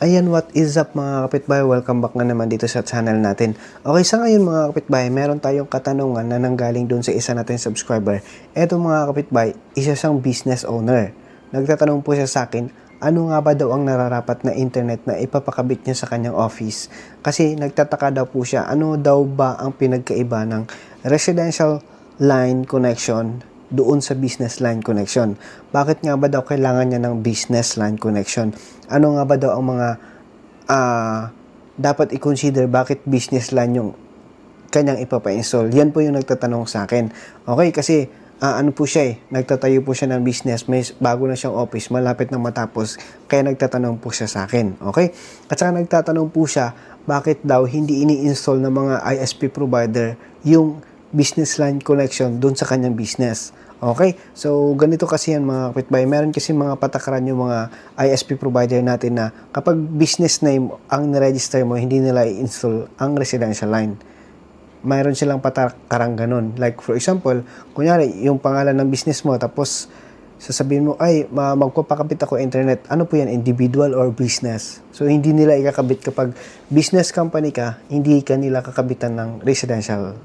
Ayan, what is up mga kapitbahay? Welcome back nga naman dito sa channel natin. Okay, sa ngayon mga kapitbahay, meron tayong katanungan na nanggaling doon sa isa natin subscriber. Eto mga kapitbahay, isa siyang business owner. Nagtatanong po siya sa akin, ano nga ba daw ang nararapat na internet na ipapakabit niya sa kanyang office? Kasi nagtataka daw po siya, ano daw ba ang pinagkaiba ng residential line connection doon sa business line connection. Bakit nga ba daw kailangan niya ng business line connection? Ano nga ba daw ang mga ah, dapat i-consider bakit business line yung kanyang ipapa-install? Yan po yung nagtatanong sa akin. Okay, kasi ah, ano po siya eh, nagtatayo po siya ng business, may bago na siyang office, malapit na matapos, kaya nagtatanong po siya sa akin. Okay? At saka nagtatanong po siya, bakit daw hindi ini-install ng mga ISP provider yung business line connection doon sa kanyang business. Okay? So, ganito kasi yan mga kapitbahay. Meron kasi mga patakaran yung mga ISP provider natin na kapag business name ang niregister mo, hindi nila i-install ang residential line. Mayroon silang patakaran ganun. Like for example, kunyari, yung pangalan ng business mo, tapos sasabihin mo, ay, ma- magpapakabit ako internet. Ano po yan? Individual or business? So, hindi nila ikakabit kapag business company ka, hindi ka nila kakabitan ng residential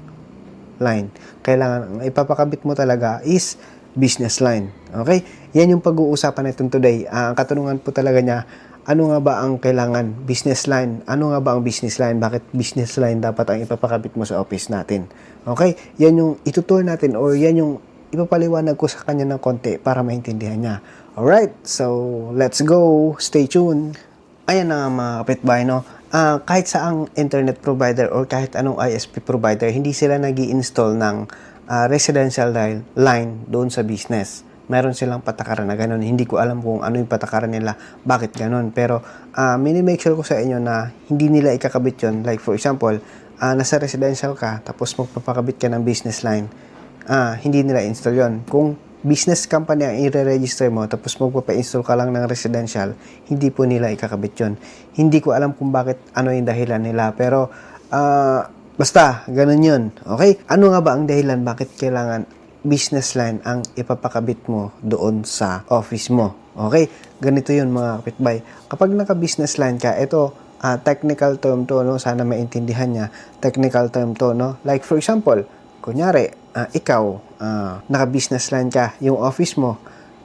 line. Kailangan, ang ipapakabit mo talaga is business line. Okay? Yan yung pag-uusapan natin today. Ah, ang katanungan po talaga niya, ano nga ba ang kailangan business line? Ano nga ba ang business line? Bakit business line dapat ang ipapakabit mo sa office natin? Okay? Yan yung itutur natin or yan yung ipapaliwanag ko sa kanya ng konti para maintindihan niya. Alright, so let's go. Stay tuned. Ayan na mga kapitbahay, no? Ah, kahit sa ang internet provider or kahit anong ISP provider, hindi sila nag install ng ah, residential line, doon sa business. Meron silang patakaran na ganun. Hindi ko alam kung ano yung patakaran nila, bakit ganun. Pero uh, mini-make sure ko sa inyo na hindi nila ikakabit yon Like for example, ah, nasa residential ka, tapos magpapakabit ka ng business line, ah, hindi nila install yon Kung business company ang i-register mo tapos magpapa-install ka lang ng residential, hindi po nila ikakabit yon. Hindi ko alam kung bakit ano yung dahilan nila pero ah, basta ganun yun. Okay? Ano nga ba ang dahilan bakit kailangan business line ang ipapakabit mo doon sa office mo? Okay? Ganito yun mga kapitbay. Kapag naka-business line ka, ito ah, technical term to, no? sana maintindihan niya. Technical term to, no? Like for example, kunyari, ah, ikaw, ah, naka-business line ka, yung office mo,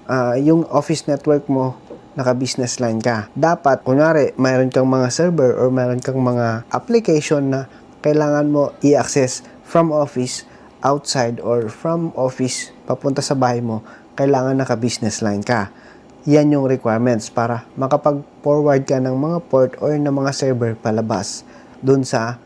ah, yung office network mo, naka-business line ka. Dapat, kunyari, mayroon kang mga server or mayroon kang mga application na kailangan mo i-access from office, outside, or from office, papunta sa bahay mo, kailangan naka-business line ka. Yan yung requirements para makapag-forward ka ng mga port or ng mga server palabas dun sa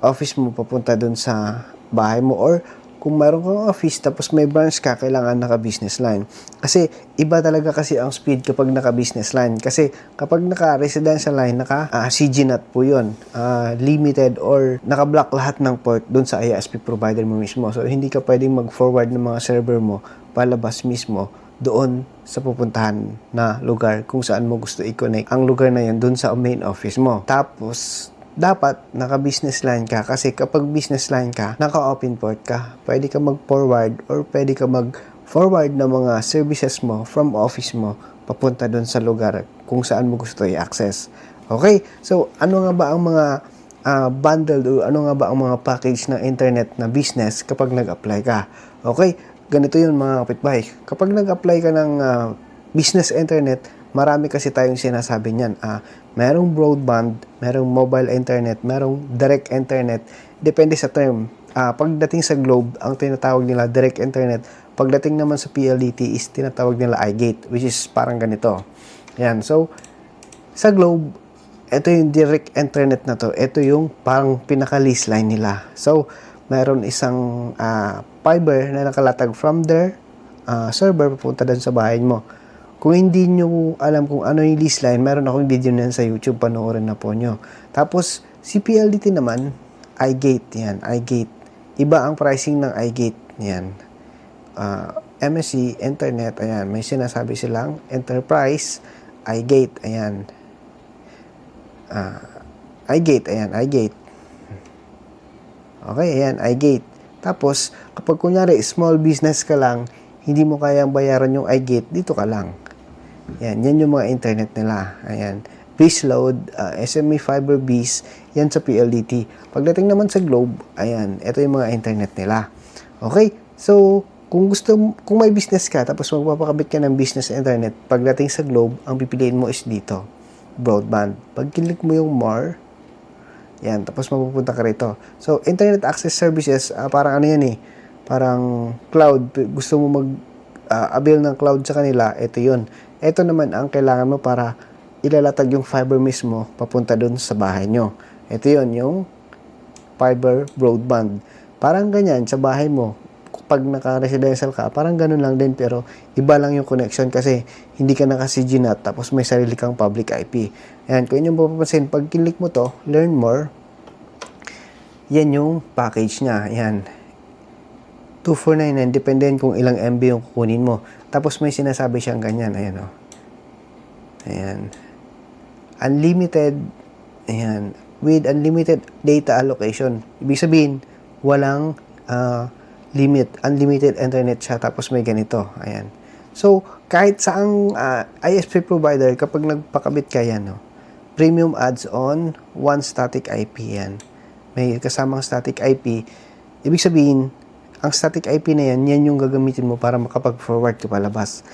office mo papunta dun sa bahay mo or kung mayroon kang office tapos may branch ka, kailangan naka-business line. Kasi iba talaga kasi ang speed kapag naka-business line. Kasi kapag naka-residential line, naka ah, CGNAT po yun. Ah, limited or naka-block lahat ng port dun sa ISP provider mo mismo. So hindi ka pwedeng mag-forward ng mga server mo palabas mismo doon sa pupuntahan na lugar kung saan mo gusto i-connect ang lugar na yan doon sa main office mo. Tapos, dapat naka-business line ka kasi kapag business line ka, naka-open port ka. Pwede ka mag-forward or pwede ka mag-forward ng mga services mo from office mo papunta doon sa lugar kung saan mo gusto i-access. Okay? So, ano nga ba ang mga ah, bundle o ano nga ba ang mga package ng internet na business kapag nag-apply ka? Okay? Ganito yun mga kapitbahay. Kapag nag-apply ka ng ah, business internet, marami kasi tayong sinasabi niyan. Ah, merong broadband, merong mobile internet, merong direct internet. Depende sa term. Ah, pagdating sa Globe, ang tinatawag nila direct internet. Pagdating naman sa PLDT is tinatawag nila iGate, which is parang ganito. Yan. So, sa Globe, ito yung direct internet na to. Ito yung parang pinaka-lease line nila. So, meron isang ah, fiber na nakalatag from their ah, server papunta doon sa bahay mo. Kung hindi nyo alam kung ano yung lease line, meron akong video na sa YouTube, panoorin na po nyo. Tapos, si PLDT naman, iGate, yan, iGate. Iba ang pricing ng iGate, yan. Ah, MSC, Internet, ayan, may sinasabi silang Enterprise, iGate, ayan. Ah, iGate, ayan, iGate. Okay, ayan, iGate. Tapos, kapag kunyari, small business ka lang, hindi mo kayang bayaran yung iGate, dito ka lang. Yan, yan yung mga internet nila. Ayan. base load, uh, SMA fiber base, yan sa PLDT. Pagdating naman sa Globe, ayan, ito yung mga internet nila. Okay? So, kung gusto, kung may business ka, tapos magpapakabit ka ng business internet, pagdating sa Globe, ang pipiliin mo is dito, broadband. Pag click mo yung more, yan, tapos mapupunta ka rito. So, internet access services, ah, parang ano yan eh, parang cloud. Gusto mo mag ah, ng cloud sa kanila, ito yun. Ito naman ang kailangan mo para ilalatag yung fiber mismo papunta dun sa bahay nyo. Ito yun, yung fiber broadband. Parang ganyan sa bahay mo. Pag naka-residential ka, parang ganun lang din pero iba lang yung connection kasi hindi ka naka-CGNAT tapos may sarili kang public IP. Ayan, kung inyong mapapansin, pag kinlik mo to, learn more, yan yung package niya. Ayan. 2499, depende kung ilang MB yung kukunin mo. Tapos may sinasabi siyang ganyan. Ayan, oh. Ayan. Unlimited, ayan, with unlimited data allocation. Ibig sabihin, walang ah, limit, unlimited internet siya, tapos may ganito. Ayan. So, kahit saang ah, ISP provider, kapag nagpakabit ka yan, no, premium adds on, one static IP yan. May kasamang static IP. Ibig sabihin, ang static IP na yan, yan yung gagamitin mo para makapag-forward ka palabas.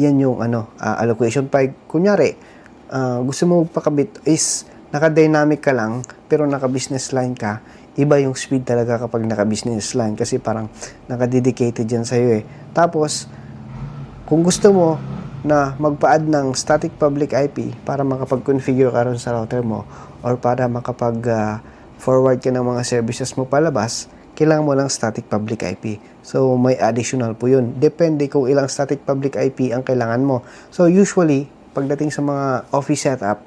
Yan yung ano, ah, allocation. Pag, kunyari, ah, gusto mo magpakabit is naka-dynamic ka lang, pero naka-business line ka, iba yung speed talaga kapag naka-business line kasi parang naka-dedicated yan sa'yo eh. Tapos, kung gusto mo na magpa-add ng static public IP para makapag-configure ka ron sa router mo or para makapag-forward ka ng mga services mo palabas, kailangan mo lang static public IP. So, may additional po yun. Depende kung ilang static public IP ang kailangan mo. So, usually, pagdating sa mga office setup,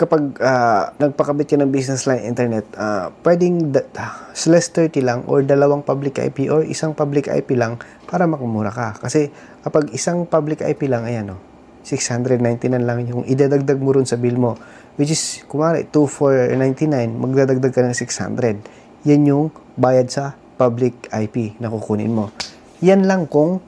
kapag ah, nagpakabit ka ng business line internet, ah, pwedeng da- slash 30 lang or dalawang public IP or isang public IP lang para makumura ka. Kasi kapag isang public IP lang, ayan o, 699 lang yung idadagdag mo ron sa bill mo. Which is, kumari, 2499, magdadagdag ka ng 600. Yan yung bayad sa public IP na kukunin mo. Yan lang kung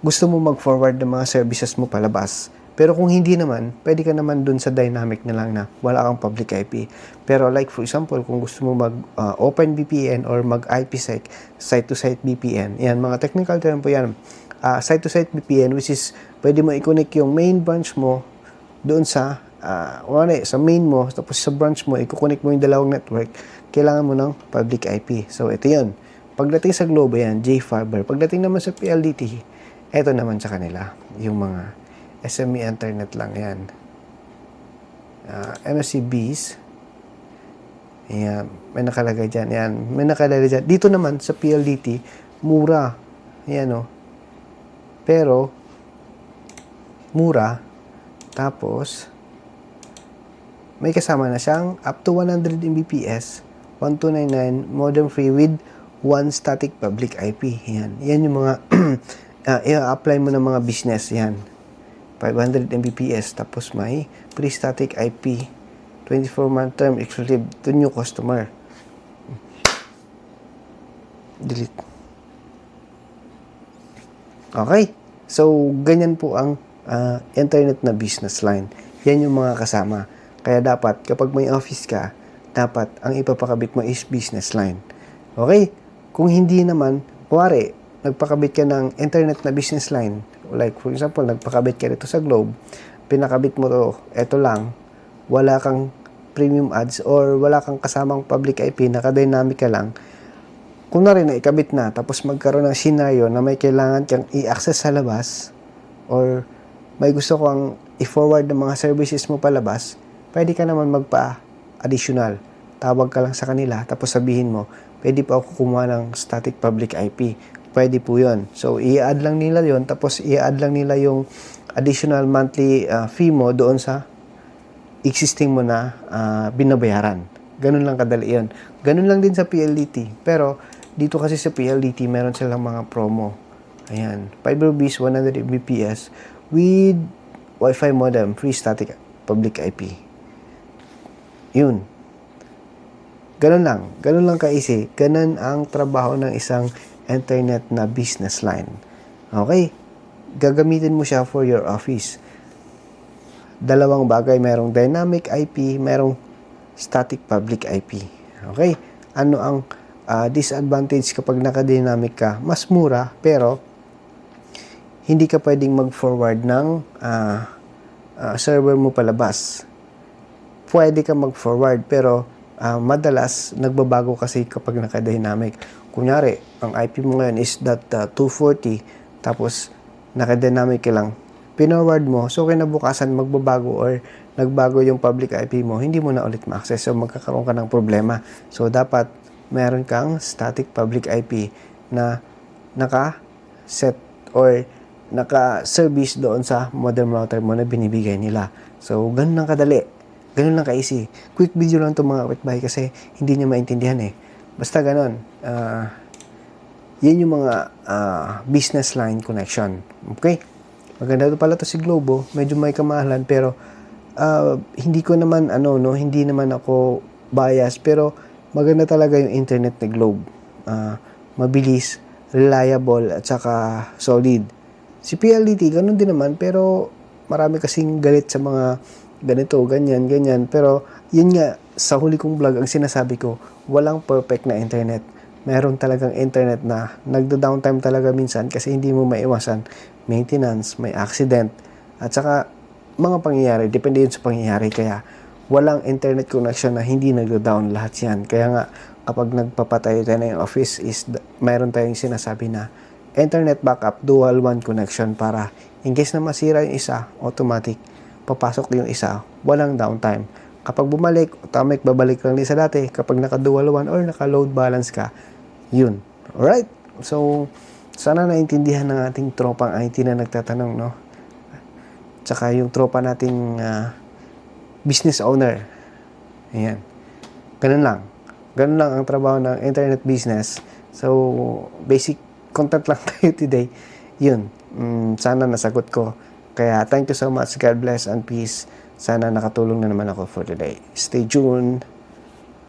gusto mo mag-forward ng mga services mo palabas. Pero kung hindi naman, pwede ka naman dun sa dynamic na lang na wala kang public IP. Pero like for example, kung gusto mo mag uh, VPN or mag IPsec, site-to-site VPN, yan, mga technical term po yan. Uh, site-to-site VPN which is pwede mo i-connect yung main branch mo doon sa uh, wala, sa main mo, tapos sa branch mo, i-connect mo yung dalawang network, kailangan mo ng public IP. So, ito yun. Pagdating sa Globo yan, J-Fiber. Pagdating naman sa PLDT, ito naman sa kanila, yung mga SME Internet lang yan. Uh, MSCBs, Ayan, may nakalagay dyan. Ayan, may nakalagay dyan. Dito naman, sa PLDT, mura. Ayan, o. Pero, mura. Tapos, may kasama na siyang up to 100 Mbps, 1299 modem free with one static public IP. Yan. Yan yung mga uh, i-apply mo ng mga business. Yan. 500 Mbps. Tapos may free static IP. 24 month term exclusive to new customer. Delete. Okay. So, ganyan po ang uh, internet na business line. Yan yung mga kasama. Kaya dapat, kapag may office ka, dapat ang ipapakabit mo is business line. Okay? Kung hindi naman, kuwari, nagpakabit ka ng internet na business line, like for example, nagpakabit ka rito sa Globe, pinakabit mo to, eto lang, wala kang premium ads or wala kang kasamang public IP, naka-dynamic ka lang, kung na rin na ikabit na, tapos magkaroon ng scenario na may kailangan kang i-access sa labas or may gusto kang i-forward ng mga services mo palabas, pwede ka naman magpa-additional. Tawag ka lang sa kanila, tapos sabihin mo, pwede pa ako kumuha ng static public IP. Pwede po yon So, i-add lang nila yon tapos i-add lang nila yung additional monthly uh, fee mo doon sa existing mo na uh, binabayaran. Ganun lang kadali yun. Ganun lang din sa PLDT. Pero, dito kasi sa PLDT, meron silang mga promo. Ayan. Fiber Beast 100 Mbps with Wi-Fi modem, free static public IP. Yun. Ganun lang. Ganun lang kaisi. Ganun ang trabaho ng isang internet na business line. Okay? Gagamitin mo siya for your office. dalawang bagay. Merong dynamic IP, merong static public IP. Okay? Ano ang ah, disadvantage kapag naka-dynamic ka? Mas mura, pero hindi ka pwedeng mag-forward ng ah, ah, server mo palabas. Pwede ka mag-forward, pero ah, madalas nagbabago kasi kapag naka-dynamic. Kunyari, ang IP mo ngayon is that ah, 240, tapos naka-dynamic ka lang. Pinorward mo, so kinabukasan magbabago or nagbago yung public IP mo, hindi mo na ulit ma-access. So magkakaroon ka ng problema. So dapat meron kang static public IP na naka-set or naka-service doon sa modem router mo na binibigay nila. So, ganun lang kadali. Ganun lang ka-easy. Quick video lang to mga kapitbahay kasi hindi niya maintindihan eh. Basta ganun. Ah, yan yung mga ah, business line connection. Okay? Maganda to pala to si Globo. Medyo may kamahalan pero ah, hindi ko naman ano no, hindi naman ako bias pero maganda talaga yung internet ni Globe. Ah, mabilis, reliable at saka solid. Si PLDT ganun din naman pero marami kasing galit sa mga ganito, ganyan, ganyan. Pero yun nga sa huli kong vlog ang sinasabi ko, walang perfect na internet. Meron talagang internet na nagda-downtime talaga minsan kasi hindi mo maiwasan maintenance, may accident, at saka mga pangyayari, depende yun sa pangyayari. Kaya walang internet connection na hindi nagda-down lahat yan. Kaya nga, kapag nagpapatay tayo ng office is mayroon tayong sinasabi na internet backup dual one connection para in case na masira yung isa, automatic papasok yung isa, walang downtime. Kapag bumalik, automatic babalik lang din sa dati. Kapag naka-dual one or naka-load balance ka, yun. Alright? So, sana naintindihan ng ating tropang IT na nagtatanong, no? Tsaka yung tropa nating ah, business owner. Ayan. Ganun lang. Ganun lang ang trabaho ng internet business. So, basic content lang tayo today. Yun. Mm, sana nasagot ko. Kaya, thank you so much. God bless and peace. Sana nakatulong na naman ako for today. Stay tuned.